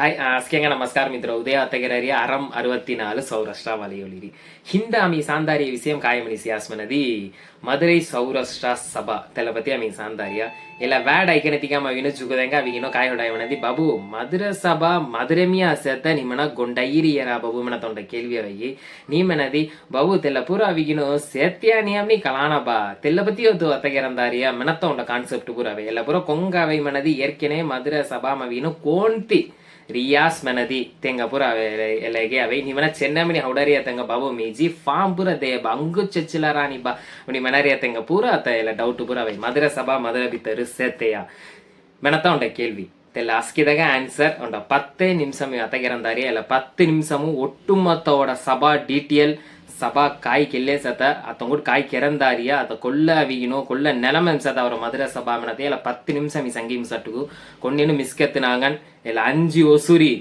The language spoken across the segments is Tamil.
ಹಾಯ್ ಹಾಸ್ಗೆಂಗ ನಮಸ್ಕಾರ ಮಿತ್ರ ಉದಯ ಅತ್ತಗಿರರಿಯ ಅರಂ ಅರವತ್ತಿ ನಾಲು ಸೌರಾಷ್ಟ್ರ ವಲಯೊಲಿರಿ ಹಿಂದಾಮಿ ಸಾಂದಾರಿಯ ವಿಷಯಂ ಕಾಯಮನಿಸಿ ಆಸ್ಮನದಿ மதுரை சௌராஷ்டிரா சபா. தெல பற்றி அவங்க சாந்தாரியா? இல்லை வேட் ஐக்கனை திக்காம அவனு சுகுதங்க அவங்கனோ காயோடாயவனதி பபு மதுர சபா மதுரமியா சேர்த்த நிமனா கொண்டயிரியரா பாபு மன தொண்ட கேள்வி அவையி. நீமனதி பாபு தெல்ல பூரா அவகினோ சேத்தியா நியாம் நீ கலானாபா. தெல்ல பற்றி ஒத்து அத்தகிறந்தாரியா மினத்தோண்ட கான்செப்ட் பூராவை எல்லா பூரா கொங்காவை மனதி ஏற்கனவே மதுரை சபா மவினோ கோண்டி. ರಿಯಾಸ್ ಮೆನದಿ ತೆಂಗ ಪುರ ಎಲೆಗೆ ಅವೆ ನಿಮನ ಚೆನ್ನಮನಿ ಹೌಡರಿಯ ತೆಂಗ ಬಾಬು ಮೇಜಿ ಫಾಮ್ ಪುರ ದೇ ಅಂಗು ಚೆಚ್ಚಿಲ ರಾಣಿ ಬಾ ನಿ ಮನರಿಯ ತೆಂಗ ಪೂರ ಅತ ಎಲ್ಲ ಡೌಟ್ ಪುರ ಅವೆ ಮಧುರ ಸಭಾ ಮಧುರ ಬಿತ್ತರು ಸೇತೆಯ மெனத்தா உண்ட கேள்வி தெல்ல அஸ்கிதக ஆன்சர் உண்ட பத்தே நிமிஷம் அத்தகிறந்தாரி இல்ல பத்து நிமிஷமும் ஒட்டுமொத்தோட சபா டீட்டெயில் ಸಭಾ ಕಾಯಿ ಕೆಲ್ಲೆ ಸತ ಅತ್ತಂಗುಡ್ ಕಾಯಿ ಕೆರಂದಾರಿಯ ಅತ ಕೊಲ್ಲ ಅವಿಗಿನೋ ಕೊಲ್ಲ ನೆಲಮ ಸತ ಅವರ ಮಧುರ ಸಭಾ ಮೆಣತೆ ಇಲ್ಲ ಪತ್ತು ನಿಮಿಷ ಮಿ ಸಂಗಿ ಸಟ್ಟುಗು ಕೊನ್ನೇನು ಮಿಸ್ಕೆತ್ತಿನಾಗನ್ ಇಲ್ಲ ಅಂಜಿ ಒಸುರಿ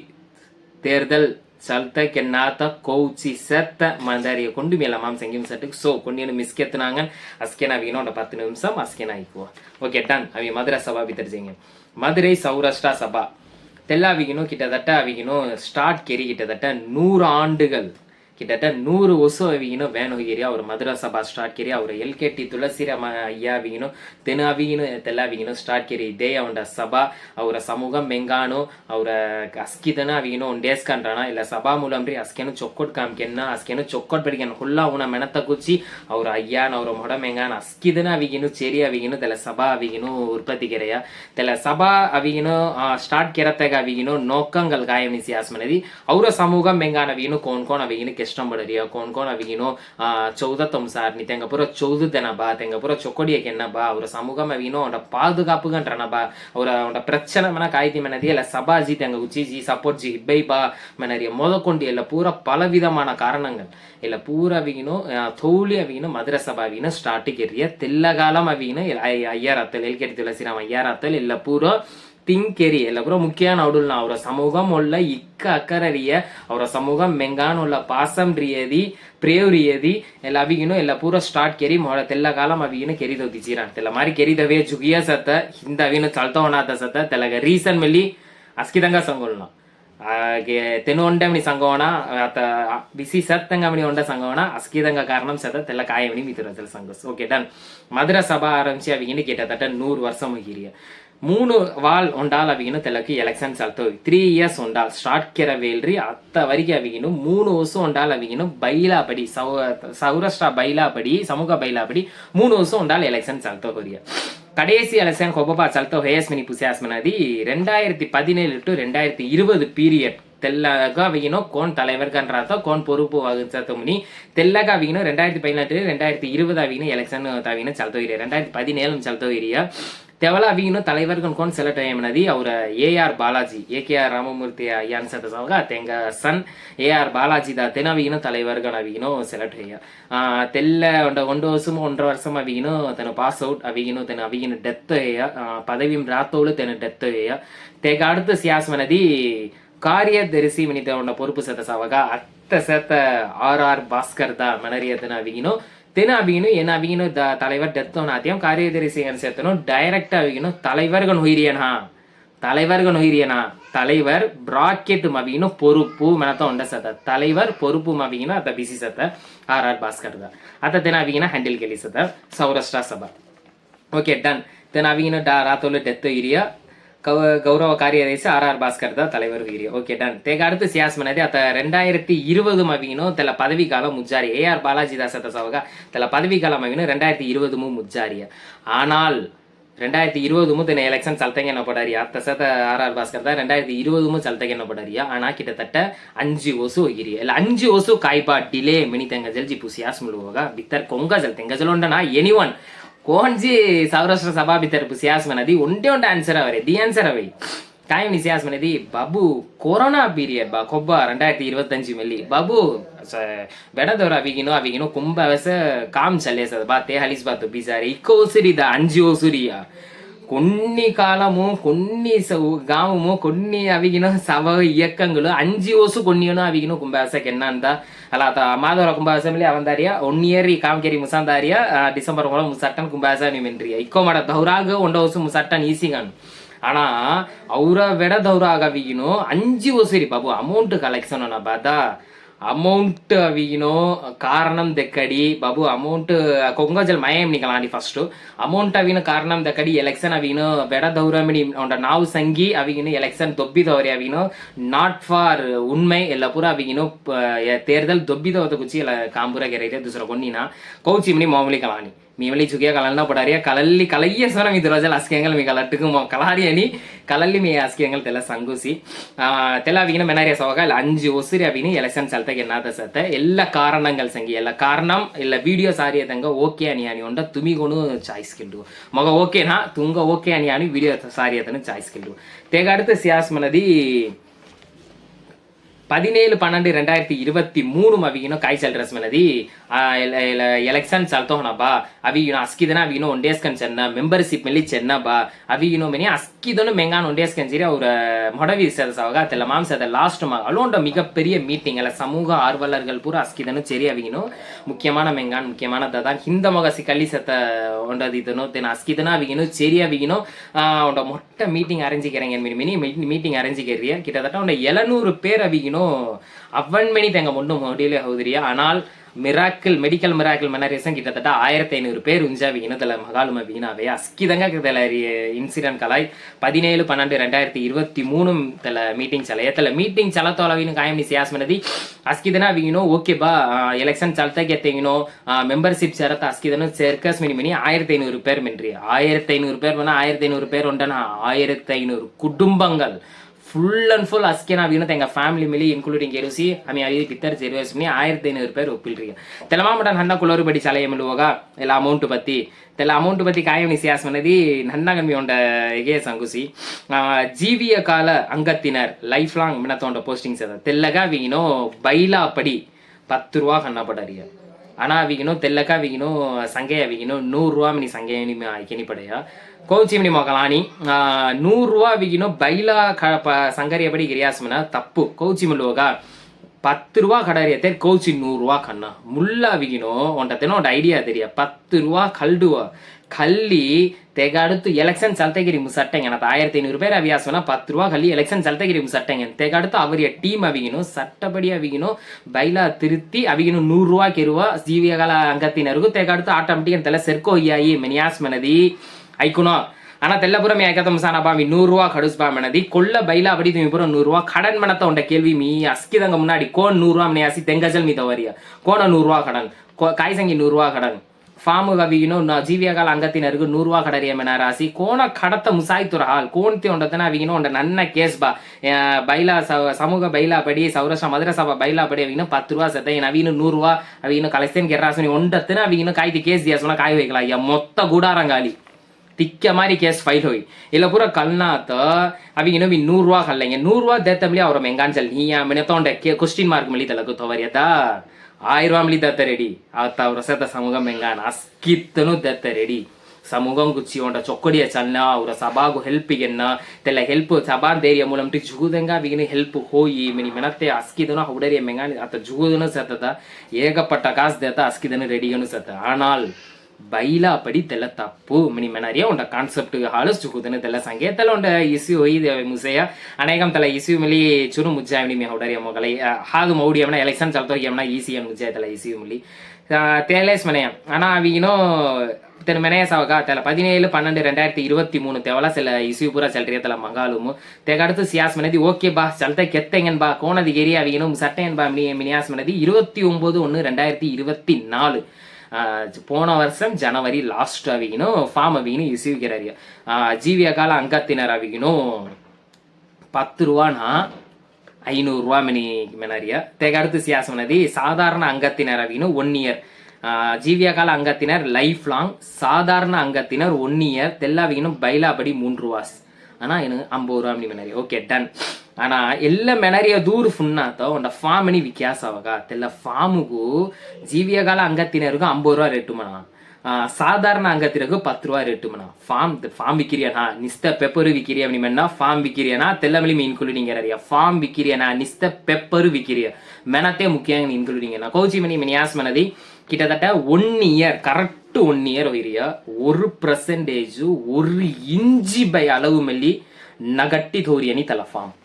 தேர்தல் சல்த கென்னாத்த கௌச்சி செத்த மந்தாரிய கொண்டு மேல மாம் செங்கி சட்டுக்கு சோ கொண்டு மிஸ்கெத்துனாங்க அஸ்கேனா வீணோட பத்து நிமிஷம் அஸ்கேனா ஆயிக்குவா ஓகே டன் அவி மதுரை சபா ಬಿತ್ತರ್ಜಿಂಗೆ மதுரை சௌராஷ்டிரா சபா தெல்லாவிகினும் கிட்டத்தட்ட அவிகினும் ஸ்டார்ட் கெரி கிட்டத்தட்ட நூறு ஆண்டுகள் கிட்டத்தட்ட ನೂರು ಹೊಸ ಅವಿಗಿನೋ ವ್ಯಾನ್ ಹೋಗಿರಿ ಅವ್ರು ಮಧುರ ಸಭಾ ಸ್ಟಾರ್ಟ್ ಕೇರಿ ಅವ್ರ ಎಲ್ ಕೆ ಟಿ ತುಳಸಿರಾಮ ಅಯ್ಯ ಅವಿಗಿನೋ ತೆನ ಅವಿಗಿನೋ ತೆಲ್ಲ ಅವಿಗಿನೋ ಸ್ಟಾರ್ಟ್ ಕೇರಿ ಇದೇ ಅವಂಡ ಸಭಾ ಅವರ ಸಮೂಹ ಮೆಂಗಾಣು ಅವರ ಅಸ್ಕಿದನ ಅವಿಗಿನೋ ಉಂಡೇಸ್ಕಂಡ್ರಣ ಇಲ್ಲ ಸಭಾ ಮೂಲಂ ರೀ ಅಸ್ಕೇನು ಚೊಕ್ಕೊಟ್ ಕಾಮ್ಕೆನ್ನ ಅಸ್ಕೇನು ಚೊಕ್ಕೊಟ್ ಬೆಳಿಗ್ಗೆನ ಹುಲ್ಲ ಉಣ ಮೆಣತ ಕುಚ್ಚಿ ಅವ್ರ ಅಯ್ಯಾನ ಅವ್ರ ಮೊಡ ಮೆಂಗಾನ ಅಸ್ಕಿದನ ಅವಿಗಿನೋ ಚೇರಿ ಅವಿಗಿನೋ ತೆಲ್ಲ ಸಭಾ ಅವಿಗಿನೋ ಉತ್ಪತ್ತಿ ಕೆರೆಯ ತೆಲ್ಲ ಸಭಾ ಅವಿಗಿನೋ ಸ್ಟಾರ್ಟ್ ಕೆರತ್ತಾಗ ಅವಿಗಿನೋ ನೋಕ್ಕಂಗಲ್ ಗಾಯನಿಸಿ ಆಸ್ಮನದಿ ಅವರ ಸಮೂಹ ಮೆಂಗಾನ ಅವಿಗಿನೋ ಕೋಣ್ಕೋಣ ಅವಿಗಿನೋ कस्टमर एरिया कोण कोण अविगिनो चौदह தொம்சார் நீ தெங்க பூரா சொல்லுதனப்பா தெங்க பூரா சொக்கொடியக்கு என்னப்பா ஒரு சமூகம் அவினோ அவனோட பாதுகாப்புகன்றனப்பா ஒரு அவனோட பிரச்சனை மேனா காய்தி மேனதி இல்லை சபாஜி தெங்க உச்சி ஜி சப்போர்ட் ஜி ஹிப்பைபா மேனரிய முதற்கொண்டு இல்லை பூரா பலவிதமான காரணங்கள் இல்லை பூரா அவிகினும் தோழி அவிகினும் மதுரை சபா அவிகினும் ஸ்டார்டிங் எரிய தெல்லகாலம் அவிகினும் ஐயாராத்தல் எல்கேடி துளசிராம் ஐயாராத்தல் இல்லை பூரா ಪಿಂಕೆರಿಯಲ್ಲ ಬ್ರೋ ಮುಖ್ಯಾನೌಡುಲ್ನ ಅವರ ಸಮೂಹಂ ಒಳ್ಳ ಇಕ್ಕ ಅಕ್ಕರರಿಯ ಅವರ ಸಮೂಹಂ ಮೆಂಗಾನ್ ಒಳ್ಳ ಪಾಸಂ ರಿಯದಿ ಪ್ರೇವ್ ರಿಯದಿ ಎಲ್ಲ ಅವಿಗಿನ ಎಲ್ಲ ಪೂರ ಸ್ಟಾರ್ಟ್ ಕೆರಿ ಮೋಡ ತೆಲ್ಲ ಕಾಲಂ ಅವಿಗಿನ ಕೆರಿದೋಗಿಜೀರ ಅಂತೆಲ್ಲ ಮಾರಿ ಕೆರಿದವೆ ಜುಗಿಯ ಸತ ಹಿಂದ ಅವಿನ ಚಲ್ತವನಾದ ಸತ ತೆಲಗ ರೀಸನ್ ಮೇಲೆ ಅಸ್ಕಿದಂಗ ಸಂಗೊಳ್ನ ತೆನು ಒಂಡಮಣಿ ಸಂಘವಣ ಆತ ಬಿಸಿ ಸತ್ತಂಗಮಣಿ ಒಂಡ ಸಂಘವಣ ಅಸ್ಕಿದಂಗ ಕಾರಣ ಸತ ತೆಲ್ಲ ಕಾಯಮಣಿ ಮಿಥುರ ಸಂಘಸ್ ಓಕೆ ಡನ್ ಮಧುರ ಸಭಾ ಆರಂಭಿಸಿ ಅವಿಗಿನ ಕೇಟ ನೂರು ವರ್ಷ ಮುಗಿರಿಯ மூணு వాళ్ళు ఉండాలి అవిగిన తెలకి ఎలక్షన్స్ అవుతాయి த்ரீ இயர்ஸ் உண்டால் స్టార్ట్ కెర వేల్రి అత్తవరికి అవిగిను మూడు వర్షం ఉండాలి అవిగిను బయలాపడి సౌ సౌరాష్ట్ర బయలాపడి సమూహ బయలాపడి మూడు వర్షం ఉండాలి ఎలక్షన్స్ అవుతా கடைசி எலெக்ஷன் கொபபா சல்தோ ஹேஸ்மினி புசியாஸ்மனதி ரெண்டாயிரத்தி பதினேழு டு ரெண்டாயிரத்தி இருபது பீரியட். தெல்லகா வீணும் கோன் தலைவர்கன்றாத்தோ கோன் பொறுப்பு வகிச்சத்தோம்னி தெல்லகா வீணும் ரெண்டாயிரத்தி பதினெட்டு ரெண்டாயிரத்தி இருபது அவினும் எலெக்ஷன் தாவினும் சல்தோ ஏரியா ரெண்டாயிரத்தி பதினேழும் சல்தோ ತೆವಲಾವಿಯನ್ನು ತಲೆವರ್ ಕನ್ಕೊಂಡು ಸೆಲೆಕ್ಟ್ ಅಯ್ಯಮನದಿ ಅವರ A R Balaji A K R Ramamurthy ಅಯ್ಯ ಅನ್ಸತ್ತ ಸಂಗ ತೆಂಗ ಸನ್ ಎ ಆರ್ ಬಾಲಾಜಿ ದ ತೆನವಿಗಿನ தலைவர்கள் அவிகினும் செலக்ட் ஐயா தெல்ல ஒன்ற ஒன்று வருஷம் ஒன்றரை வருஷம் அவிகினும் தன பாஸ் அவுட் அவிகினும் தன அவிகின டெத் ஐயா பதவியும் ராத்தோடு தன டெத் ஐயா தேக அடுத்த சியாஸ் மனதி ಕಾರ್ಯದರ್ಶಿ ಮನಿತ ಉಂಡ ಪೊರುಪು ಸತ ಸಾವಾಗ ಅತ್ತ ಸತ ಆರ್ ಆರ್ ಭಾಸ್ಕರ್ ದ ಮನರಿಯತನ ಅವಿಗಿನೋ தெனாபியனும் எனாபியனும் த தலைவர் டெத்தோனாத்தியம் காரியதரிசிகன் சேர்த்தனும் டைரக்டாக தலைவர்கள் உயிரியனா? தலைவர்கள் உயிரியனா? தலைவர் பிராக்கெட் மவியினும் பொறுப்பு மெனத்த உண்ட சத்த. தலைவர் பொறுப்பு மவியினும் அத்த பிசி சத்த. ஆர் ஆர் பாஸ்கர் தான் அத்த தெனாவிகினா ஹண்டில் கெலி சத்த. சௌராஷ்டிரா சபா. ஓகே டன் தெனாவிகினும் டா ராத்தோல டெத்தோ இரியா. கௌ கௌரவ காரியதேசி ஆர் ஆர் பாஸ்கர் தான் தலைவர் வீரி ஓகே டன் தேக அடுத்து சியாஸ் மனதி அத்த ரெண்டாயிரத்தி இருபது மவினோ தெல பதவி காலம் முஜாரி ஏ ஆர் பாலாஜி தாசத்த சவக தெல பதவி காலம் மவினோ ரெண்டாயிரத்தி இருபதுமு முஜாரிய ஆனால் ரெண்டாயிரத்தி இருபதுமு தென்னை எலெக்ஷன் சல்தங்க என்ன படாரியா அத்த சத்த ஆர் ஆர் பாஸ்கர் தான் ரெண்டாயிரத்தி இருபதுமு சல்தங்க என்ன படாரியா ஆனா கிட்டத்தட்ட அஞ்சு ஒசು ಹೋಗಿರಿಯ ಇಲ್ಲ Anju ಒಸು ಕಾಯ್ಬಾ delay mini ತೆಂಗ ಜಲ್ಜಿ ಪುಸಿಯಾಸ್ ಮುಳುವಾಗ ಬಿತ್ತರ್ ಕೊಂಗ Jal ತೆಂಗ Jal ಉಂಡನ any કોણ சௌராஷ்டிர சபாபி સભા ભીતર மனதி નથી ઉંટે ஆன்சர் આન્સર தி દી આન્સર આવે కాయం నిశ్యాసం అనేది బాబు కరోనా పీరియడ్ బా కొబ్బ రెండాయిరత్తి ఇరవత్తంజు பபு బాబు బెడదోర అవిగినో అవిగినో కుంభ వెస కామ్ చల్లేసదు బా తే హలీస్ బాతు బీసారి அஞ்சு ఓసురిదా కొన్ని కాలము కొన్ని గ్రామము కొన్ని అవిగిన సభ இயக்கங்களும் அஞ்சு வருஷம் கொன்னியனும் அவிகணும் கும்பாசக்கு என்னன்னா ಅಲ್ಲ ಆತ ಮಾಧವರ ಕುಂಭಾಸಮಿಲಿ ಅವಂದಾರಿಯ ಒನ್ ಇಯರ್ ಈ ಕಾಮಕೇರಿ ಮುಸಾಂದಾರಿಯ ಡಿಸೆಂಬರ್ ಮೂಲ ಮುಸಟ್ಟನ್ ಕುಂಭಾಸಾಮಿ ಮೆನ್ರಿಯ ಇಕ್ಕೋ ಮಾಡ ದೌರಾಗ ಒಂಡ ವರ್ಷ ಮುಸಟ್ಟನ್ ಈಸಿಗನ್ ஆனா அவரை விட தௌராக வீணும் அஞ்சு வருஷம் பாபு அமௌண்ட் கலெக்ஷன் நான் பார்த்தா అమౌంట్ వీనో కారణం దెక్కడి బాబు అమౌంట్ కొంగజల్ మయం నీకు అలాంటి ఫస్ట్ అమౌంట్ అవిన కారణం దెక్కడి ఎలక్షన్ అవిను బెడ దౌరమిడి ఉండ నావు సంగి అవిగిన ఎలక్షన్ దొబ్బి దౌరి అవిను నాట్ ఫార్ ఉన్మై ఎల్లపుర అవిగిను తేర్దల్ దొబ్బి దౌత గుచ్చి ఇలా కాంపుర గెరైతే దుసర కొన్నినా కౌచిమిని మామూలు కలాని మేమలి చుకే కలల్నా పడారియా కలల్లి కలయ్యేసన మీ దరజల అస్కేంగల్ మీ కలట్టుకు మా కలహారి అని కలల్లి మీ అస్కేంగల్ తెల సంగుసి తెలవిగిన మెనారియా సవగాల్ అంజు ఒసిరియవిని ఎలక్షన్ ಸಲ್ತಗೆ ನಾದ ಸತ್ತ ಎಲ್ಲ ಕಾರಣಗಳು ಸಂಗಿ ಎಲ್ಲ ಕಾರಣ ಇಲ್ಲ ವಿಡಿಯೋ ಸಾರಿ ಅದಂಗ ಓಕೆ ಅನಿ ಅನಿ ಉಂಡ ತುಮಿಗೋನು ಚಾಯ್ಸ್ಕಿಲ್ಡು ಮಗ ಓಕೆನಾ ತುಂಗ ಓಕೆ ಅನಿ ಅನಿ ವಿಡಿಯೋ ಸಾರಿ ಅದನ್ನು ಚಾಯ್ಸ್ಕಿಲ್ಡು ತೇಗಾಡುತ್ತೆ ಸಿಯಾಸ್ ಮನದಿ பதினேழு பன்னெண்டு ரெண்டாயிரத்தி இருபத்தி மூணு மவிகினும் காய்ச்சல் ரசமனதி ಎಲೆಕ್ಷನ್ಸ್ ಅಲ್ತೋಣ ಬಾ. ಅವಿ ಇನ್ನು ಅಸ್ಕಿದನ ಅವಿ ಇನ್ನೂ ಒಂಡೇಸ್ಕನ್ಸನ್ನ ಮೆಂಬರ್ಶಿಪ್ ಮೇಲೆ ಚೆನ್ನ ಬಾ. ಅವಿ ಇನ್ನು ಮೆನಿ ಅಸ್ಕಿದನು ಮೆಂಗಾನ್ ಒಂಡೇಸ್ಕನ್ಸಿರಿ ಅವರ மொடவீசர் சவகாத்தில் மாம்சத்தை லாஸ்ட் மா அலோண்ட மிகப்பெரிய மீட்டிங் மீட்டிங்கில் சமூக ஆர்வலர்கள் பூரா அஸ்கிதனும் சரி அவங்கனும் முக்கியமான மெங்கான் முக்கியமானதை தான் ஹிந்த மொகசி கள்ளி சத்த ஒன்றது இதனோ தென் அஸ்கிதனா அவங்கனும் சரி அவங்கனும் அவனோட மொட்டை மீட்டிங் அரேஞ்சிக்கிறேங்க மினி மினி மீட்டிங் அரேஞ்சிக்கிறியா கிட்டத்தட்ட அவனோட எழுநூறு பேர் அவங்கனும் அவன் மணி தங்க ஒன்றும் முடியல ஹௌதிரியா ஆனால் மிராக்கிள் மெடிக்கல் மிராக்கிள் மெனரிசன் கிட்டத்தட்ட ஆயிரத்தி ஐநூறு பேர் உஞ்சா இனத்தில் மகாலும வீணாவே அஸ்கிதங்க இதில் இன்சிடென்ட் கலாய் பதினேழு பன்னெண்டு ரெண்டாயிரத்தி இருபத்தி மூணு தல மீட்டிங் சலையத்தில் மீட்டிங் சல தோலவின் காயம் சியாஸ் மனதி அஸ்கிதனா வீங்கணும் ஓகே பா எலெக்ஷன் சலத்தக்கு எத்தீங்கணும் மெம்பர்ஷிப் சேரத்த அஸ்கிதனும் சேர்க்கஸ் மினி மினி ஆயிரத்தி ஐநூறு பேர் மின்றி. ஆயிரத்தி ஐநூறு பேர் பண்ணால் ஆயிரத்தி ஐநூறு பேர் உண்டானா ஆயிரத்தி ஐநூறு குடும்பங்கள். ஃபுல் அண்ட் ஃபுல் ಅಸ್ಕಿನ ವೀಣತೆ ಎಂಗ ಫ್ಯಾಮಿಲಿ ಮಿಲಿ ಇನ್ಕ್ಲೂಡಿಂಗ್ ಎರುಸಿ ಆಮಿ ಅಲ್ಲಿ ಕಿತ್ತರ್ ಜೆರುಸ್ಮಿ ಆಯಿರತ್ತಿ ಐನೂರು ರೂಪಾಯಿ ಒಪ್ಪಿಲ್ರಿಗೆ ತೆಲಮಾಮಟನ್ ಹಣ್ಣ ಕುಲೋರುಬಡಿ ಸಲಹೆ ಮಿಲುವಾಗ ಎಲ್ಲ ಅಮೌಂಟ್ ಬತ್ತಿ ತೆಲ ಅಮೌಂಟ್ ಬತ್ತಿ ಕಾಯಂ ಇಸಿಯಾಸ್ ಮನದಿ ನನ್ನಗನ್ಮಿ ಉಂಡ ಎಗೆ ಸಂಗುಸಿ ಜೀವಿಯ ಕಾಲ ಅಂಗತ್ತಿನರ್ ಲೈಫ್ ಲಾಂಗ್ ಮಿನ ತೋಂಡ ಪೋಸ್ಟಿಂಗ್ಸ್ ಅದ ತೆಲ್ಲಗ ವೀನೋ ಬೈಲಾ ಪಡಿ பத்து ரூபா கண்ணாப்பட்டாரியா ಅನಾವಿಗಿನೋ ತೆಲ್ಲಕ್ಕಾವಿಗಿನೋ ಸಂಖ್ಯೆಯಾವಿಗಿನೋ ನೂರುರೂವಾ ಮಿನಿ ಸಂಖ್ಯೆ ನಿಮ್ಮ ಆಯ್ಕೆನಿ ಪಡೆಯ கோவிச்சிமினி மகளானி நூறுரூவா விகினும் பைலா க ப சங்கரியபடி கிரியாசம்னா தப்பு. கோவிச்சி முல்லுவகா பத்து ரூபா கடாரியத்தை கோவிச்சி நூறுரூவா கண்ணா. முல்லா விகினும் ஒன்றத்தினும் ஒன்ற ஐடியா தெரிய. பத்து ரூபா கல்டுவா கல்லி ತೆಗಾಡುತ್ತು ಎಲೆಕ್ಷನ್ ಸಲ್ತಗಿರಿ ಮುಸಟ್ಟೆಂಗೆ ಅಂತ ஆயிரத்தி ஐநூறு பேர் அவியாசம்னா பத்து ரூபா கல்லி எலெக்ஷன் செலுத்தகிரி சட்டங்க தேக்கடுத்து அவரிய டீம் அவிகணும் சட்டப்படி அவிகணும் பைலா திருத்தி அவிகணும் நூறுரூவா கெருவா ஜீவியகால அங்கத்தினருக்கு தேக்கடுத்து ஆட்டோமேட்டிக்கன் தெல செர்க்கோ ஐயாயி மெனியாஸ் மனதி. ஐக்குனோம் ஆனா தெல்லபுரம் మీ ఏకతం సానాబా మీ నూరు రూపా కడుసుబా మనది కొల్ల బయలా అబడి తుమి పురం నూరు రూపా கேள்வி మీ அஸ்கிதங்க முன்னாடி கோன் நூறுரூவா மணியாசி தெங்கஜல் மீ தவறியா? கோன நூறுரூவா கடன். காய்சங்கி நூறுரூவா கடன். ಕಡನ್ ಫಾರ್ಮ್ ಅವಿಗಿನೋ ಜೀವಿಯಾಗಾಲ ಅಂಗತ್ತಿನರಿಗೂ ನೂರು ರೂಪಾ ಕಡರಿಯ ಮೆನ ರಾಸಿ ಕೋಣ ಕಡತ ಮುಸಾಯ್ತುರ ಹಾಲ್ ಕೋಣ್ತಿ ಉಂಡತನ ಅವಿಗಿನೋ ಉಂಡ ನನ್ನ ಕೇಸ್ ಬಾ ಬೈಲಾ ಸಮೂಹ ಬೈಲಾ ಪಡಿ ಸೌರಶ ಮಧುರ ಸಭಾ ಬೈಲಾ ಪಡಿ ಅವಿಗಿನ ಪತ್ತು ರೂಪಾ ಸತ ಏನು ಅವಿನು ನೂರು ರೂಪಾ ಅವಿಗಿನ ಕಲೆಕ್ಷನ್ ಗೆರ್ರಾಸುನಿ ಉಂಡತನ ಅವಿಗಿನ ಕಾಯ್ತಿ ಕೇಸ್ ದಿಯಾಸುನ ಕಾಯಿ ಹೋಯ್ಕಲ ಅಯ್ಯ ಮೊತ್ತ ಗೂಡಾರಂಗಾಲಿ ತಿಕ್ಕ ಮಾರಿ ಕೇಸ್ ಫೈಲ್ ಹೋಯ್ ಇಲ್ಲ ಪೂರ ಕಲ್ನಾತ ಅವಿ ಇನ್ನೊಮ್ಮೆ ನೂರು ರೂಪಾ ಕಲ್ಲಂಗೆ ನೂರು ರೂಪಾ ದೇತಮ್ಲಿ ಅವ್ರ ಮೆಂಗಾಂಚಲ್ ನೀ ಮನೆ ತೊಂಡೆ ಕ್ವಶ್ಚಿನ್ ಮಾರ್ಕ್ ಮಿಳಿತಲ್ಲ ಗೊತ್ತವರಿಯತ ಆಯುರ್ವಾಮ್ಲಿ ದತ್ತ ರೆಡಿ ಆತ ವೃಸತ ಸಮೂಹಂ ಎಂಗಾನ ಅಸ್ಕಿತ್ತನು ದತ್ತ ರೆಡಿ ಸಮೂಹಂ ಗುಚ್ಚಿ ಉಂಡ ಚೊಕ್ಕಡಿಯ ಚಲ್ನ ಅವರ ಸಭಾಗು ಹೆಲ್ಪಿಗೆನ್ನ ತೆಲ್ಲ ಹೆಲ್ಪ್ ಸಭಾ ಧೈರ್ಯ ಮೂಲಂ ಟಿ ಜುಗುದಂಗ ವಿಗಿನ ಹೆಲ್ಪ್ ಹೋಯಿ ಮಿನಿ ಮೆನತ್ತೆ ಅಸ್ಕಿದನು ಹುಡರಿಯ ಮೆಂಗಾನಿ ಆತ ಜುಗುದನು ಸತದ ಏಗಪಟ್ಟ ಕಾಸ್ ದೇತ ಅಸ್ಕಿದನು ರೆಡಿಯನು ಸತ ಆನಾಲ್ பைலா படி తప్పు தப்பு மினி కాన్సెప్ట్ உண்ட చూకుదని తెల్ల சுகுதுன்னு తెల్ల ఉండ ఇస్యూ ఇది ముసేయ అనేకం తెల్ల ఇస్యూ మిలి చురు ముజ్జాయని మీ హౌడరియా మొగల హాదు మౌడి ఏమన్నా ఎలక్షన్ చల్తో ఏమన్నా ఈసీ అని ముజ్జాయ తెల్ల ఇస్యూ మిలి தேலேஸ் மனையம் ஆனால் அவீனோ தென் மெனேசாவுக்கா தெல பதினேழு பன்னெண்டு ரெண்டாயிரத்தி இருபத்தி மூணு தேவலா சில இசு பூரா செல்றிய தலை மங்காலுமு. தெகடுத்து சியாஸ் மனதி ஓகே பா செல்த கெத்தங்கன் பா கோணதிகிரி அவீனும் சட்டையன் பா மினி மினியாஸ் மனதி இருபத்தி ஒம்பது ஒன்று ரெண்டாயிரத்தி இருபத்தி நாலு. போன வருஷம் ஜனவரி லாஸ்ட் அவிக்கணும் ஃபார்ம் அவிக்கணும் இசிவிக்கிறாரு. ஜீவிய கால அங்கத்தினர் அவிக்கணும் பத்து ரூபானா ஐநூறுரூவா மணி மினாரியா. தெகடுத்து சியாசமனதி சாதாரண அங்கத்தினர் அவிகினும் ஒன் இயர் ஜீவியகால அங்கத்தினர் லைஃப் லாங் சாதாரண அங்கத்தினர் ஒன் இயர் தெல்லாவிக்கணும் பைலாபடி மூன்று ரூபாஸ் ஆனால் எனக்கு ஐம்பது ரூபா மணி மினாரி. ஓகே டன் ಆಣ ಎಲ್ಲ ಮೆನರಿಯ ದೂರು ಫುಣ್ಣಾತ ஃபார்ம் அணி ವಿಕ್ಯಾಸ ஆகா தெல்ல ஃபார்முக்கு ಜೀವಿಯಗಾಲ ಅಂಗತ್ತಿನರಿಗೂ ಅಂಬತ್ತು ರೂಪಾಯಿ ರೇಟು ಮಣ சாதாரண அங்கத்திற்கு பத்து ரூபா ரேட்டுமண்ணா ஃபார்ம் ஃபார்ம் விற்கிறியானா நிஸ்த பெப்பரு விற்கிறியா அப்படின்னா ஃபார்ம் விற்கிறியானா தெல்லமலி இன்க்ளூடிங் நிறைய. ஃபார்ம் விற்கிறியானா நிஸ்த பெப்பர் விற்கிறியா மெனத்தே முக்கியம் இன்க்ளூடிங்னா கௌச்சி மணி மினியாஸ் மனதி கிட்டத்தட்ட one year correct one year வைரிய ஒரு பர்சன்டேஜ் ஒரு இஞ்சி பை அளவு மல்லி நகட்டி தோரியனி தலை ஃபார்ம்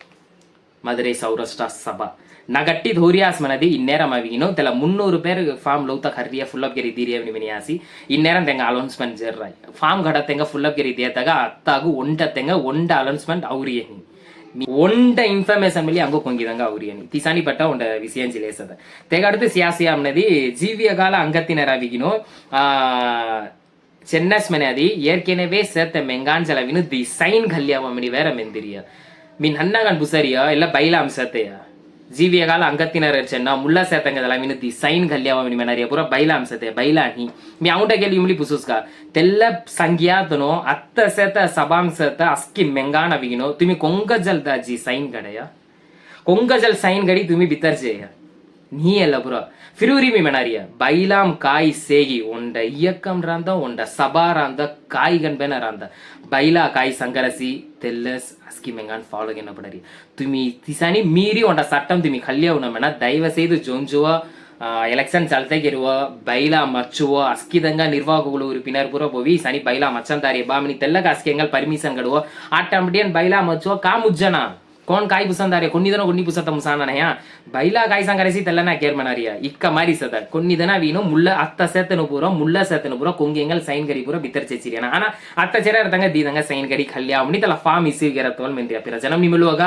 மதுரை சௌராஷ்டிரா சபா நகட்டி தோரியாஸ் மனதி இந்நேரம் அவிகினோ தெல முந்நூறு பேர் ஃபார்ம் லௌத்த ஹர்ரிய ಫುಲ್ ಅಪ್ ಗೆರಿ ದೀರಿಯ ವಿನಿಯಾಸಿ ಇನ್ನೇರಂ ತೆಂಗ ಅಲೌನ್ಸ್ಮೆಂಟ್ ಜರ್ರಾಯ್ ಫಾರ್ಮ್ ಗಡ ತೆಂಗ ಫುಲ್ ಅಪ್ ಗೆರಿ ದೇತಗ ಅತ್ತಾಗು ಒಂಟ ತೆಂಗ ಒಂಡ ಅಲೌನ್ಸ್ಮೆಂಟ್ ಅವ್ರಿಯನಿ ಒಂಡ ಇನ್ಫಾರ್ಮೇಶನ್ ಮೇಲೆ ಹಂಗೋ ಕೊಂಗಿದಂಗ ಅವ್ರಿಯನಿ ತಿಸಾನಿ ಪಟ್ಟ ಒಂಡ ವಿಷಯ ಜಿಲೇಸದ ತೆಗಡ್ದು ಸಿಯಾಸಿಯಾ ಅಮ್ನದಿ ಜೀವಿಯ ಕಾಲ ಅಂಗತ್ತಿನರಾವಿಗಿನೋ ಆ ಚೆನ್ನಸ್ ಮನೆ ಅದಿ ಏರ್ಕೆನೆವೇ ಸೇರ್ತೆ ಮೆಂಗಾನ್ ಜಲವಿನು ದಿ ಸೈನ್ ಗಲ್ಯಾವ ಮಣಿ வேற மெந்திரிய மீன் ஹன்னகன் புசரியா இல்ல பைலாம் சேத்தையா ಜೀವಿಯ ಕಾಲ ಅಂಗತ್ತಿನರ ಚೆನ್ನ ಮುಳ್ಳ ಸೇತಂಗದಲ್ಲ ಮೀನು ದಿ ಸೈನ್ ಗಲ್ಯಾವ ಮಿನಿ ಮೆನರಿಯ ಪೂರ ಬೈಲ ಅನ್ಸತೆ ಬೈಲಾನಿ ಮಿ ಔಂಟ ಗೆಲಿ ಇಮ್ಲಿ ಪುಸುಸ್ಕ ತೆಲ್ಲ ಸಂಖ್ಯಾತನೋ ಅತ್ತ ಸೇತ ಸಬಾಂಗ್ ಸೇತ ಅಸ್ಕಿ ಮೆಂಗಾನ ವಿಗಿನೋ ತುಮಿ ಕೊಂಗಜಲ್ ದಾಜಿ ಸೈನ್ ಗಡೆಯ ಕೊಂಗಜಲ್ ಸೈನ್ ಗಡಿ ತುಮಿ ಬಿತ್ತರ್ಜೆಯ நீ அல்ல புறா ஃபிரூரிமி மெனாரிய பைலாம் காய் சேகி உண்ட இயக்கம் ராந்த உண்ட சபா ராந்த காய்கன் பென ராந்த பைலா காய் சங்கரசி தெல்லஸ் அஸ்கி மெங்கான் ஃபாலோ என்ன பண்ணாரி துமி திசானி மீறி உண்ட சட்டம் துமி கல்யா உணமெனா தயவு செய்து ಜೊಂಜುವ ಎಲೆಕ್ಷನ್ ಚಲ್ತೆಗಿರುವ ಬೈಲಾ ಮಚ್ಚುವ ಅಸ್ಕಿದಂಗ ನಿರ್ವಾಹಕಗಳು ಉರುಪಿನರ್ ಪುರ ಪೋವಿ ಸನಿ ಬೈಲಾ ಮಚ್ಚಂತಾರಿ ಬಾಮಿನಿ ತೆಲ್ಲಗ ಅಸ್ಕೆಂಗಲ್ ಪರ್ಮಿಷನ್ ಗಡುವ ಆಟಂಬಿಡಿಯನ್ ಬೈಲಾ ಮಚ್ಚುವ ಕಾ કોણ કાઈ પુસંદારે కొన్నిదన కొన్ని పుసత ముసాననయా బైలా కాయి సంగరేసి తెల్లన కేర్మనారియా ఇక్క మారి సద కొన్నిదన వీను ముల్ల అత్త సేతను పూర ముల్ల సేతను పూర కొంగేంగల్ సైన్ గరి పూర బితర్ చేసిరియన ఆన అత్త చెర తంగ దీదంగ సైన్ గరి ఖల్యావని తల ఫామ్ ఇసి గెర తోల్ మెంద్రియా పిర జనం నిమిలువగ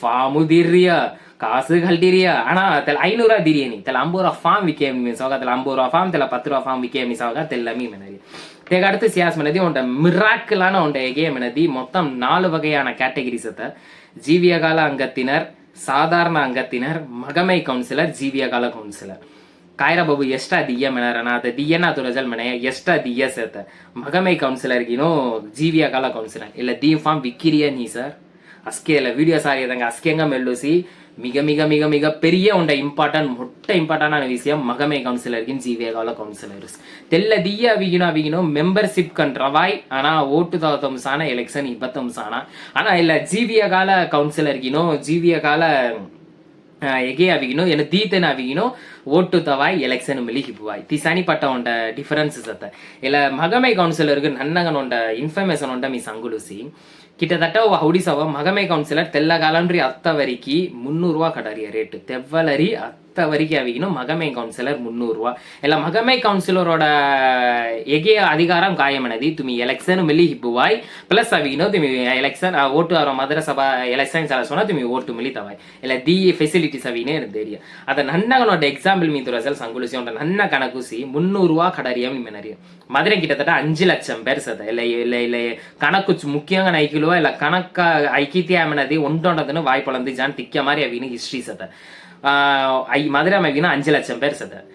ఫాము దిర్రియా காசு கழட்டிரிய ஆனா தெல ஐநூறுரூவா திரியணி தெல ஐம்பது ரூபா ஃபார்ம் விக்கே மீன் சாவகா தெல ஐம்பது ரூபா ஃபார்ம் தெல பத்து ரூபா ஃபார்ம் விக்கே மீன் சாவகா தெல்லாமே நிறைய மெனரி தேக அடுத்து சியாஸ் மெனதி உண்ட மிராக்கிளான உண்ட எகே மெனதி மொத்தம் நாலு வகையான கேட்டகரிஸத்தை ஜீவியகால அங்கத்தினர் ಸಾಧಾರಣ ಅಂಗತ್ತಿನರ್ ಮಗಮೈ ಕೌನ್ಸಿಲರ್ ಜೀವಿಯ ಕಾಲ ಕೌನ್ಸಿಲರ್ ಕಾಯ್ರ ಬಾಬು ಎಷ್ಟ ದಿಯ್ಯ ಮೆಣರನ ಅದ ದಿಯ್ಯನ ಅದು ರಜಲ್ ಮನೆ ಎಷ್ಟ ದಿಯ್ಯ ಸೇತ ಮಗಮೈ ಕೌನ್ಸಿಲರ್ಗಿನೋ ಜೀವಿಯ ಕಾಲ ಕೌನ್ಸಿಲರ್ ಇಲ್ಲ ದೀ ಫಾರ್ಮ್ ವಿಕ್ಕಿರಿಯ ನೀ ಸರ್ ಅಸ್ಕೆ ಇಲ್ಲ ವಿಡಿಯೋ ಸಾರಿಯದಂಗ ಅಸ್ಕೆಂಗ ಮೆಲ್ಲುಸಿ மிக மிக மிக மிக பெரிய உண்ட இம்பார்ட்டன்ட் மொட்ட இம்பார்ட்டன்டான விஷயம் மகமே கவுன்சிலர்கின் ஜீவிய கால கவுன்சிலர்ஸ் தெல்ல ದಿಯ ಅವಿಗಿನೋ ಅವಿಗಿನೋ ಮೆಂಬರ್ಶಿಪ್ ಕಂಟ್ರವಾಯ್ ಆನ ಓಟು ತವತಂಸಾನ ಎಲೆಕ್ಷನ್ ಇಪ್ಪತ್ತಂಸಾನ ಆನ ಇಲ್ಲ ಜೀವಿಯ ಕಾಲ ಕೌನ್ಸಿಲರ್ಗಿನೋ ಜೀವಿಯ ಕಾಲ ಎಗೆ ಅವಿಗಿನೋ ಏನು ದೀತೆನ ಅವಿಗಿನೋ ಓಟು ತವಾಯ್ ಎಲೆಕ್ಷನ್ ಮಿಲಿ ಹಿಬುವಾಯ್ ತಿಸಾನಿ ಪಟ್ಟ ಉಂಡ ಡಿಫರೆನ್ಸಸ್ ಅತ್ತ ಇಲ್ಲ ಮಗಮೈ ಕೌನ್ಸಿಲರ್ಗೆ ನನ್ನಗನ ಉಂಡ ಇನ್ಫಾರ್ಮೇಶನ್ ಉಂಡ ಮೀ ಸಂಗುಳುಸಿ கிட்டத்தட்ட ஹவுடிசாவ மகமை கவுன்சிலர் தெல்ல காலன்றி அத்த வரிக்கு முந்நூறுரூவா கடாரிய ரேட்டு தெவ்வலரி அத்த இப்போ வரைக்கும் அவைக்கணும் மகமை கவுன்சிலர் முந்நூறுரூவா இல்லை மகமை கவுன்சிலரோட எகே அதிகாரம் காயமனதி துமி எலெக்ஷன் மில்லி ஹிப்புவாய் ப்ளஸ் அவைக்கணும் துமி எலெக்ஷன் ஓட்டு ஆகிற மதுரை சபா எலெக்ஷன் சார் சொன்னால் துமி ஓட்டு மில்லி தவாய். இல்லை தி ஃபெசிலிட்டிஸ் அவைன்னு எனக்கு தெரியும். அதை நன்னகனோட எக்ஸாம்பிள் மீது ரசல் சங்குலிசியோட நன்ன கணக்குசி முந்நூறுரூவா கடறியம் நிம்ம நிறைய மதுரை கிட்டத்தட்ட அஞ்சு லட்சம் பேர் சதை. இல்லை இல்லை இல்லை கணக்கு முக்கியங்க நைக்கிலுவா இல்லை கணக்கா ஐக்கியத்தியாமனது ஒன்றோன்றதுன்னு வாய்ப்பளந்து ஜான் திக்க மாதிரி அப்படின்னு ஹிஸ்ட்ரி சதை. மதுரை மேகினா அஞ்சு லட்சம் பேர் சேர்ந்தார்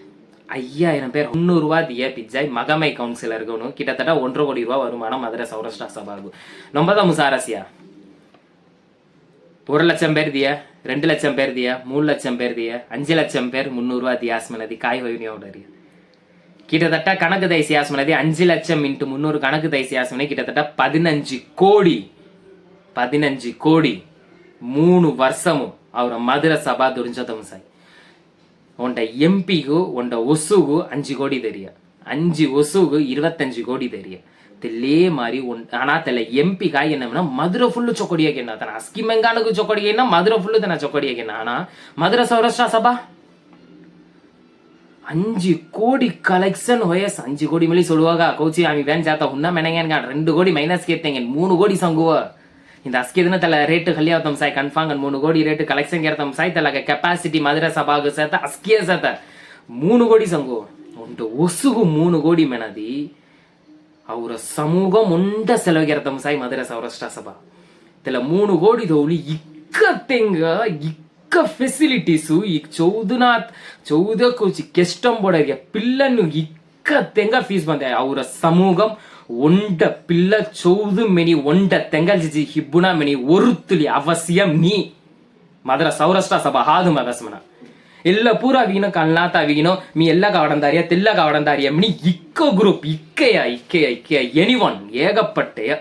ஐயாயிரம் பேர் முந்நூறுரூவா திய பிஜ்ஜாய் மகமை கவுன்சிலருக்குன்னு கிட்டத்தட்ட ஒன்றரை கோடி ரூபா வருமானம் மதுரை சௌராஷ்டிரா சபாவுக்கு. ரொம்ப தான் முசாரசியா ஒரு லட்சம் பேர் திய ரெண்டு லட்சம் பேர் திய மூணு லட்சம் பேர் திய அஞ்சு லட்சம் பேர் முந்நூறுரூவா தியாஸ்மலதி காய் வைனியோட கிட்டத்தட்ட கணக்கு தைசியாஸ்மலதி அஞ்சு லட்சம் இன்ட்டு முந்நூறு கணக்கு தைசியாஸ்மலி கிட்டத்தட்ட பதினஞ்சு கோடி பதினஞ்சு கோடி மூணு வருஷமும் ಅವರ சபா துரிஞ்சதம் சாய். ಒಂಡ ಎಂಪಿಗೂ ಒಂಡ ಒಸುಗೂ அஞ்சு கோடி ತೆರಿಯ அஞ்சு ஒசுக்கு இருபத்தஞ்சு கோடி தெரிய. தெல்லே மாதிரி ஒன் ஆனால் தெல்ல எம்பிக்காய் காய் என்னம்னா மதுரை ஃபுல்லு சொக்கடியாக என்ன தானே. அஸ்கி மெங்கானுக்கு சொக்கடியா மதுரை ஃபுல்லு தானே சொக்கடியாக என்ன ஆனா மதுரை சௌராஷ்டிரா சபா? அஞ்சு கோடி கலெக்ஷன் ஹோயஸ் அஞ்சு கோடி மேலே சொல்லுவாங்க கோச்சி அமி வேன் ஜாத்தா உன்னா மெனங்க ரெண்டு கோடி மைனஸ் கேத்தேங்க மூணு கோடி சங்குவா. ಇಂದು ಅಸ್ಕಿದನ ತಲೆ ರೇಟ್ ಹಲ್ಲಿ ತಮ್ಮ ಸಾಯ್ ಕನ್ಫಾಂಗ್ ಮೂನು ಗೋಡಿ ರೇಟ್ ಕಲೆಕ್ಷನ್ ಗೇರ್ ತಮ್ಮ ಸಾಯ್ ತಲಗ ಕೆಪಾಸಿಟಿ ಮಧುರ ಸಭಾಗ ಸತ ಅಸ್ಕಿಯ ಸತ ಮೂನು ಗೋಡಿ ಸಂಗು ಉಂಟು ಒಸುಗು ಮೂನು ಗೋಡಿ ಮೆಣದಿ ಅವರ ಸಮೂಹ ಮುಂಡ ಸೆಲೋಗ್ಯಾರ ತಮ್ಮ ಸಾಯಿ ಮಧುರ ಸೌರಾಷ್ಟ್ರ ಸಭಾ ತಲ ಮೂನು ಗೋಡಿ ದೌಳಿ ಇಕ್ಕ ತೆಂಗ ಇಕ್ಕ ಫೆಸಿಲಿಟೀಸು ಈಗ ಚೌದನಾಥ್ ಚೌದಕ್ಕೂ ಕೆಸ್ಟಮ್ ಬೋರ್ಡರ್ಗೆ ಪಿಲ್ಲನ್ನು ಇಕ್ಕ ತೆಂಗ ಫೀಸ್ ಬಂದೆ ಅವರ ಸಮೂಹಂ ஒண்ட பிள்ளை சௌது மெனி ஒண்ட தெங்கல் ஜிஜி ஹிப்புனா மெனி ஒரு துளி அவசியம் நீ ಮದರ ಸೌರಾಷ್ಟ್ರ ಸಭಾ ಹಾದು ಮಗಸ್ಮನ ಎಲ್ಲ ಪೂರ ವೀನ ಕಲ್ನಾತ ವೀನೋ ಮೀ ಎಲ್ಲ ಕಾವಡಂದಾರಿಯ ತೆಲ್ಲ ಕಾವಡಂದಾರಿಯ ಮಿನಿ ಇಕ್ಕ ಗ್ರೂಪ್ ಇಕ್ಕೆಯ ಇಕ್ಕೆಯ ಇಕ್ಕೆಯ ಎನಿವನ್ ಏಗಪ್ಪಟ್ಟೆಯ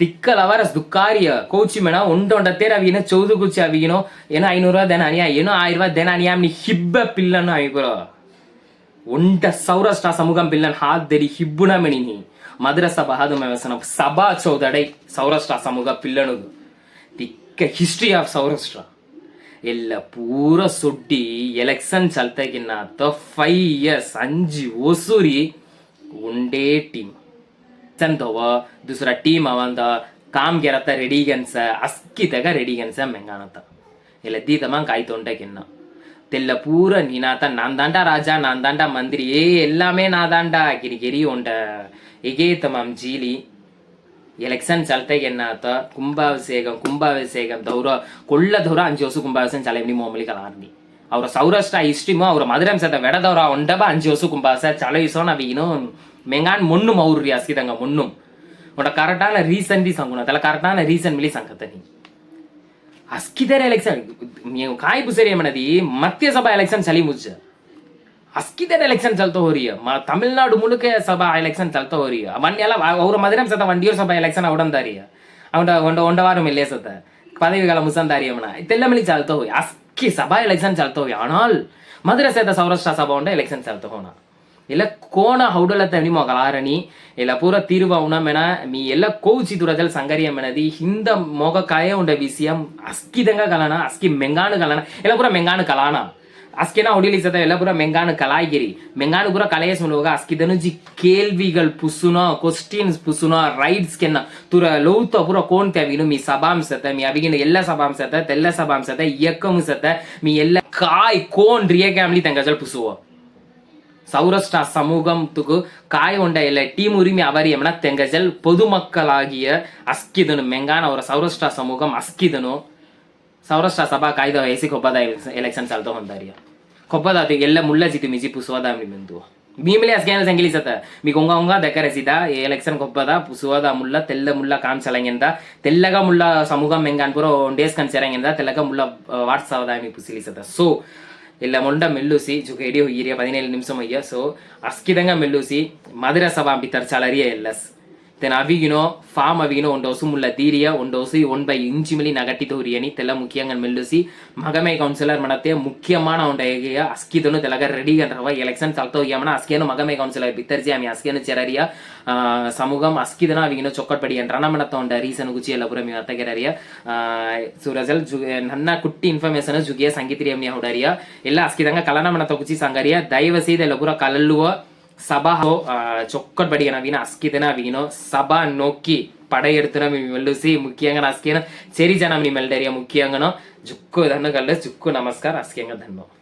ತಿಕ್ಕಲ ಅವರ ದುಕ್ಕಾರಿಯ ಕೋಚಿ ಮೇಣ ಒಂಡೊಂಡ ತೇರ ಅವಿನ ಚೌದು ಕುಚ್ಚಿ ಅವಿಗಿನೋ ಏನೋ ಐನೂರ ದೆನ ಅನಿಯ ಏನೋ ಆಯಿರ ದೆನ ಅನಿಯ ನಿ ಹಿಬ್ಬ ಪಿಲ್ಲನ್ನು ఉంట సౌరాష్ట్ర సముఖం పిల్లన్ హాద్దెరి హిబ్బుణమెణిని మధుర సభ హాదుమెవసనం సభా ಚೌದಡೆ ಸೌರಾಷ್ಟ್ರ ಸಮೂಗ ಪಿಲ್ಲಣದು ದಿಕ್ಕ ಹಿಸ್ಟ್ರಿ ಆಫ್ ಸೌರಾಷ್ಟ್ರ ಎಲ್ಲ ಪೂರ ಸೊಡ್ಡಿ ಎಲೆಕ್ಷನ್ ದ ಫೈ ಇಯರ್ಸ್ ಅಂಜಿ ಒಸೂರಿ ಒಂಡೇ ಟೀಮ್. ಚಂದವ ದುಸರ ಟೀಮ್ ಅವಂದ ಕಾಮ್ಗೆರತ ರೆಡಿಗನ್ಸ ರೆಡಿ ರೆಡಿಗನ್ಸ ಮೆಂಗಾಣತ್ತ ಎಲ್ಲ ದೀತಮಂಗ್ ಕಾಯ್ತು ಉಂಟಾಗಿನ್ನ தெல்ல பூர நீனாத்த நான் தாண்டா ராஜா நான் தாண்டா மந்திரி ஏ எல்லாமே நான் தாண்டா ಗಿರಿಗಿರಿ ಉಂಡ ಎಗೇತಮಂ ಜೀಲಿ ಎಲೆಕ್ಷನ್ ಚಲ್ತೆಗೆ ಎನ್ನಾತ ಕುಂಭಾಭಿಷೇಕಂ ಕುಂಭಾಭಿಷೇಕಂ ದೌರ ಕೊಳ್ಳ ದೌರ ಅಂಜು ವರ್ಷ ಕುಂಭಾಭಿಷೇಕಂ ಚಲವಿನಿ ಮೋಮಲಿ ಕಲಾರ್ನಿ ಅವರ ಸೌರಾಷ್ಟ್ರ ಹಿಸ್ಟ್ರಿಮು ಅವರ ಮಧುರಂ ಸತ வெடதவர ஒண்டப அஞ்சு வருஷம் கும்பாச சலவிசோ நவீனும் மெங்கான் முன்னும் ಅವ್ರಿ ಅಸ್ಕಿದಂಗ ಮುನ್ನುಂ ಒಡ ಕರೆಕ್ಟಾನ ರೀಸನ್ ದಿ ಸಂಗುಣ ತಲ ಕರೆಕ್ಟಾನ ರೀಸನ್ ಮಿಲಿ ಸಂಕತನಿ ಅಸ್ಕಿದರೆ ಎಲೆಕ್ಷನ್ ನೀವು ಕಾಯಿ ಬುಸರಿ ಏನದಿ ಮಧ್ಯ ಸಭಾ ಎಲೆಕ್ಷನ್ ಚಲಿ ಮುಜ್ಜ ಅಸ್ಕಿದರೆ ಎಲೆಕ್ಷನ್ ಚಲ್ತಾ ಹೋರಿ ಮ ತಮಿಳ್ನಾಡು ಮುಳುಕೆ ಸಭಾ ಎಲೆಕ್ಷನ್ ಚಲ್ತಾ ಹೋರಿ ಮೊನ್ನೆ ಎಲ್ಲ ಅವ್ರ ಮಧುರಂ ಸತ ವಂಡಿಯೂರ್ ಸಭಾ ಎಲೆಕ್ಷನ್ ಅವಡಂದಾರಿ ಅವಡ ಒಂಡ ಒಂಡವಾರ ಮೆಲ್ಲೆ ಸತ பதவிகால முசந்தாரி அம்மனா இதெல்லாம் மிலி ಚಲ್ತಾ ಹೋಗಿ ಅಸ್ಕಿ ಸಭಾ ಎಲೆಕ್ಷನ್ ಚಲ್ತಾ ಹೋಗಿ ஆனால் ಮಧುರ ಸೇತ ಸೌರಾಷ್ಟ್ರ ಸಭಾ ಉಂಡ ಎಲೆಕ್ಷನ್ ಚಲ್ತಾ ಹೋಣ ಇಲ್ಲ ಕೋಣ ಹೌಡಲತ್ತ ನಿಮ್ಮ ಕಲಾರಣಿ ಇಲ್ಲ ಪೂರ ತಿರುವ ಉಣಮೆಣ ಮೀ ಎಲ್ಲ ಕೋಚಿ ದುರದಲ್ಲಿ ಸಂಗರಿಯ ಮೆಣದಿ ಹಿಂದ ಮೊಗ ಕಾಯ ಉಂಡ ವಿಸಿಯಂ ಅಸ್ಕಿದಂಗ ಕಲಾಣ ಅಸ್ಕಿ ಮೆಂಗಾಣು ಕಲಾಣ ಎಲ್ಲ ಪೂರ ಮೆಂಗಾಣು ಕಲಾಣ ಅಸ್ಕೆನ ಹೊಡಿಲಿಸದ ಎಲ್ಲ ಪೂರ ಮೆಂಗಾಣು ಕಲಾಗಿರಿ ಮೆಂಗಾಣು ಪೂರ ಕಲೆಯ ಸುಲುವಾಗ ಅಸ್ಕಿದನು ಜಿ ಕೇಳ್ವಿಗಳು ಪುಸುನ ಕ್ವಶನ್ಸ್ ಪುಸುನ ರೈಟ್ಸ್ ಕೆನ್ನ ತುರ ಲೋತ ಪೂರ ಕೋಣ್ತೆ ಅವಿನು ಮೀ ಸಭಾಂಸತೆ ಮೀ ಅವಿಗಿನ ಎಲ್ಲ ಸಭಾಂಸತೆ ತೆಲ್ಲ ಸಭಾಂಸತೆ ಎಕ್ಕಮು ಸತೆ ಮೀ ಎಲ್ಲ ಕಾಯ್ ಕೋನ್ ರಿಯಕ್ಕೆ ಅಮ್ಲಿ ತಂಗಜಲ್ ಪುಸುವ சௌரஷ்டிரா சமூகத்துக்கு காய உண்ட இல்லை டீம் உரிமை அவரியம்னா ತೆಂಗಜಲ್ பொதுமக்களாகிய ಅಸ್ಕಿದನು ಮೆಂಗಾನ ಅವರ ಸೌರಾಷ್ಟ್ರ ಸಮೂಹಂ ಅಸ್ಕಿದನು ಸೌರಾಷ್ಟ್ರ ಸಭಾ ಕಾಯ್ದ ವಯಸ್ಸಿ ಕೊಬ್ಬದ ಎಲೆಕ್ಷನ್ ಚಾಲ್ತ ಹೊಂದಾರಿಯ ಕೊಬ್ಬದ ಅದು ಎಲ್ಲ ಮುಳ್ಳ ಜಿತು ಮಿಜಿ ಪುಸುವಾದ ಮಿಂದು ಭೀಮಿಲೆ ಅಸ್ಗೇನ ಸಂಗಿಲಿಸತ మీకు ఉంగ ఉంగ దక్కరసిద ఏ ఎలక్షన్ గొప్పద పుసువద ముళ్ళ తెల్ల ముళ్ళ కాన్ చలంగింద తెల్లగా ముళ్ళ సమూహం మెంగాన్పుర డేస్ కన్ చెరంగింద తెల్లగా ముళ్ళ వాట్సావద మీ పుసిలిసత సో ಇಲ್ಲ ಮೊಂಡ ಮೆಲ್ಲೂಸಿ ಜುಕ ಎಡಿ ಹೋಗಿರಿಯ ಪದಿನೇಳು ನಿಮಿಷ ಅಯ್ಯ ಸೊ ಅಸ್ಕಿದಂಗ ಮೆಲ್ಲೂಸಿ ಮಧುರ ಸಭಾ ಬಿತ್ತರ್ ಚಾಲರಿಯ ಎಲ್ಲಸ್ தெನ್ అవిగినో ఫామ్ అవిగినో ఉండోసు ముల్ల ధీరియ ఉండోసి ఒన్ బై ఇంచిమిలి నగటితో రియని తెల్ల ముఖ్యంగా మెల్లుసి మగమే కౌన్సిలర్ మనతే ముఖ్యమాన ఉండేయ అస్కితను తెలగ రెడీగా రవ ఎలక్షన్ తలతో ఇయ్యమన అస్కేను మగమే కౌన్సిలర్ బిత్తర్జి ఆమె అస్కేను చెరరియ சமூகம் அஸ்கிதனா அவிகினோ சொக்கட்படி என் ரணமணத்தை உண்ட ரீசன் குச்சி எல்லா புறமே அத்தகரிய சுரஜல் ಜು ನನ್ನ ಕುಟ್ಟಿ ಇನ್ಫಾರ್ಮೇಶನ್ ಜುಗಿಯ ಸಂಗೀತ ರೇಮ್ನಿ ಹುಡಾರಿಯ ಎಲ್ಲ ಅಸ್ಕಿದಂಗ ಕಲನ ಮನ ತಗುಚಿ ಸಂಗರಿಯ ದಯವಸೀದ ಲಗುರ ಕಲಲ್ಲುವ சபா చొక్కటి బడి నవీన అస్కితన వీనో సభ నొక్కి పడయెడుతున్న మీ మెల్లుసి ముఖ్యంగా అస్కిన చెరి జనం నీ మెల్డరియా ముఖ్యంగానో జుక్కు దన్ను కల్లు జుక్కు నమస్కారం అస్కియంగా ధన్యం